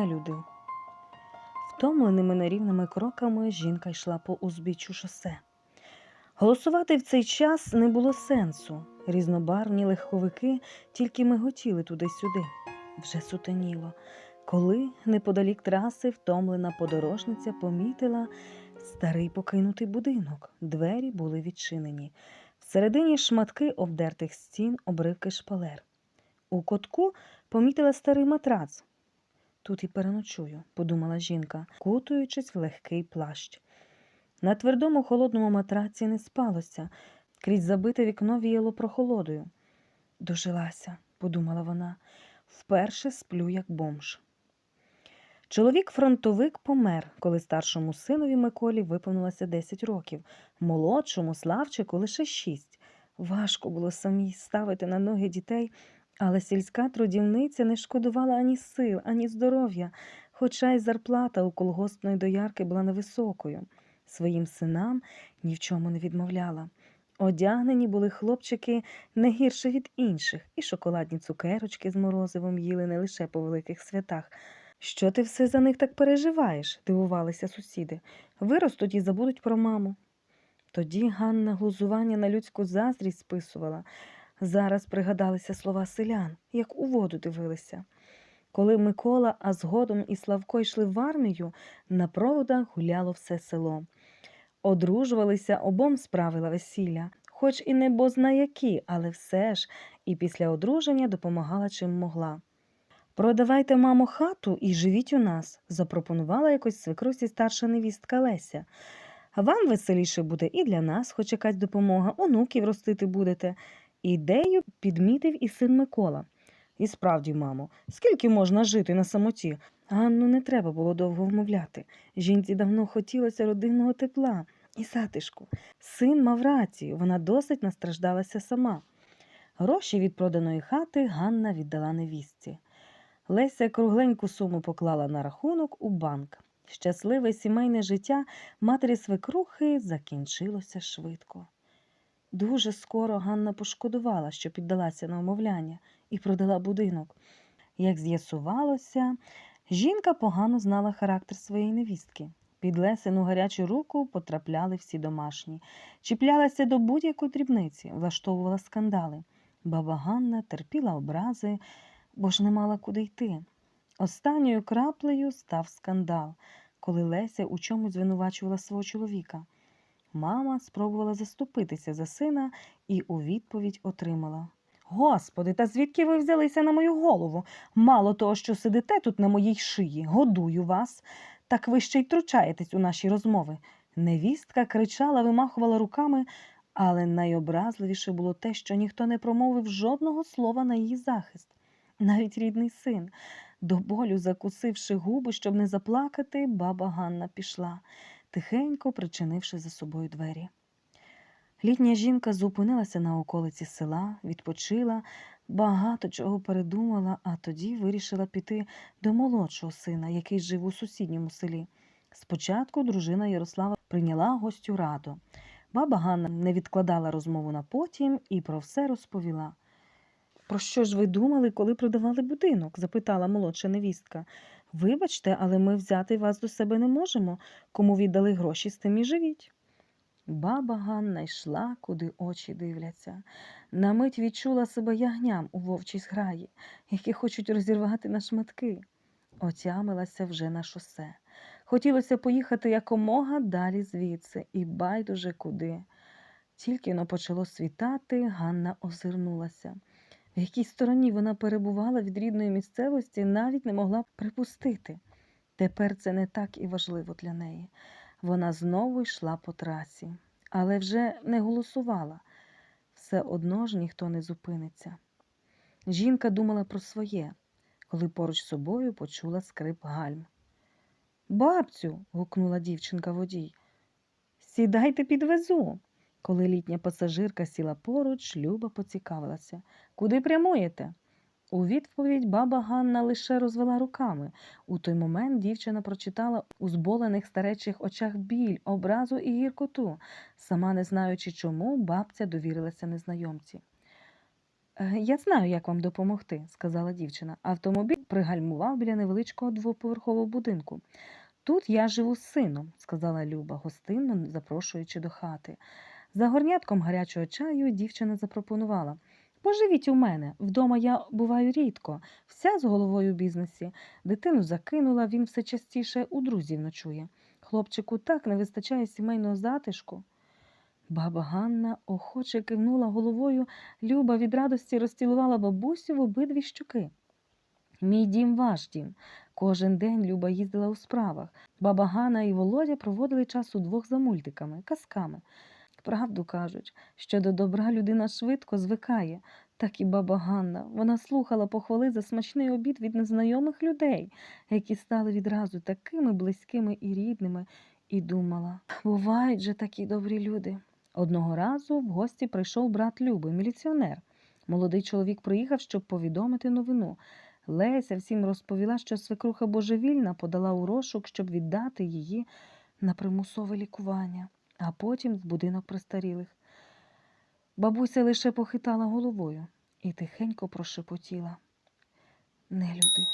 нелюди. Втомленими нерівними кроками жінка йшла по узбіччю шосе. Голосувати в цей час не було сенсу. Різнобарвні легковики тільки миготіли туди-сюди. Вже сутеніло. Коли неподалік траси втомлена подорожниця помітила старий покинутий будинок. Двері були відчинені. Всередині шматки обдертих стін, обривки шпалер. У котку помітила старий матрац. Тут і переночую, подумала жінка, кутуючись в легкий плащ. На твердому холодному матраці не спалося, крізь забите вікно віяло прохолодою. Дожилася, подумала вона, вперше сплю як бомж. Чоловік-фронтовик помер, коли старшому синові Миколі виповнилося 10 років, молодшому Славчику лише 6. Важко було самій ставити на ноги дітей, але сільська трудівниця не шкодувала ані сил, ані здоров'я, хоча й зарплата у колгоспної доярки була невисокою. Своїм синам ні в чому не відмовляла. Одягнені були хлопчики не гірше від інших, і шоколадні цукерочки з морозивом їли не лише по великих святах. Що ти все за них так переживаєш? дивувалися сусіди. Виростуть і забудуть про маму. Тоді Ганна глузування на людську заздрість списувала. Зараз пригадалися слова селян, як у воду дивилися. Коли Микола, а згодом і Славко йшли в армію, на проводах гуляло все село. Одружувалися обом справила весілля, хоч і не бозна які, але все ж, і після одруження допомагала чим могла. Продавайте, мамо, хату і живіть у нас, запропонувала якось свекрусі старша невістка Леся. Вам веселіше буде і для нас, хоч якась допомога, онуків ростити будете. Ідею підмітив і син Микола. І справді, мамо, скільки можна жити на самоті? Ганну не треба було довго вмовляти. Жінці давно хотілося родинного тепла і затишку. Син мав рацію, вона досить настраждалася сама. Гроші від проданої хати Ганна віддала невістці. Леся кругленьку суму поклала на рахунок у банк. Щасливе сімейне життя матері свекрухи закінчилося швидко. Дуже скоро Ганна пошкодувала, що піддалася на умовляння і продала будинок. Як з'ясувалося, жінка погано знала характер своєї невістки. Під Лесину гарячу руку потрапляли всі домашні, чіплялася до будь-якої дрібниці, влаштовувала скандали. Баба Ганна терпіла образи, бо ж не мала куди йти. Останньою краплею став скандал, коли Леся у чомусь звинувачувала свого чоловіка. Мама спробувала заступитися за сина і у відповідь отримала. Господи, та звідки ви взялися на мою голову? Мало того, що сидите тут на моїй шиї, годую вас, так ви ще й втручаєтесь у наші розмови. Невістка кричала, вимахувала руками, але найобразливіше було те, що ніхто не промовив жодного слова на її захист, навіть рідний син. До болю закусивши губи, щоб не заплакати, баба Ганна пішла, тихенько причинивши за собою двері. Літня жінка зупинилася на околиці села, відпочила, багато чого передумала, а тоді вирішила піти до молодшого сина, який жив у сусідньому селі. Спочатку дружина Ярослава прийняла гостю радо. Баба Ганна не відкладала розмову на потім і про все розповіла. Про що ж ви думали, коли продавали будинок? запитала молодша невістка. Вибачте, але ми взяти вас до себе не можемо. Кому віддали гроші, з тим і живіть. Баба Ганна йшла, куди очі дивляться. На мить відчула себе ягням у вовчій зграї, які хочуть розірвати на шматки. Отямилася вже на шосе. Хотілося поїхати якомога далі звідси, і байдуже куди. Тільки но почало світати, Ганна озирнулася. В якій стороні вона перебувала від рідної місцевості, навіть не могла припустити. Тепер це не так і важливо для неї. Вона знову йшла по трасі, але вже не голосувала. Все одно ж ніхто не зупиниться. Жінка думала про своє, коли поруч з собою почула скрип гальм. Бабцю. гукнула дівчинка водій. Сідайте підвезу. Коли літня пасажирка сіла поруч, Люба поцікавилася. Куди прямуєте? У відповідь баба Ганна лише розвела руками. У той момент дівчина прочитала у зболених старечих очах біль, образу і гіркоту. Сама не знаючи чому, бабця довірилася незнайомці. «Е, Я знаю, як вам допомогти, сказала дівчина. Автомобіль пригальмував біля невеличкого двоповерхового будинку. Тут я живу з сином, сказала Люба, гостинно запрошуючи до хати. За горнятком гарячого чаю дівчина запропонувала. Поживіть у мене. Вдома я буваю рідко, вся з головою в бізнесі. Дитину закинула, він все частіше у друзів ночує. Хлопчику так не вистачає сімейного затишку. Баба Ганна охоче кивнула головою, Люба від радості розцілувала бабусю в обидві щуки. Мій дім ваш дім. Кожен день Люба їздила у справах. Баба Ганна і Володя проводили час удвох за мультиками, казками. Правду кажуть, що до добра людина швидко звикає, так і баба Ганна. Вона слухала похвали за смачний обід від незнайомих людей, які стали відразу такими близькими і рідними, і думала, бувають же такі добрі люди. Одного разу в гості прийшов брат Люби, міліціонер. Молодий чоловік приїхав, щоб повідомити новину. Леся всім розповіла, що свекруха божевільна подала у розшук, щоб віддати її на примусове лікування, а потім в будинок престарілих. Бабуся лише похитала головою і тихенько прошепотіла. Не люди.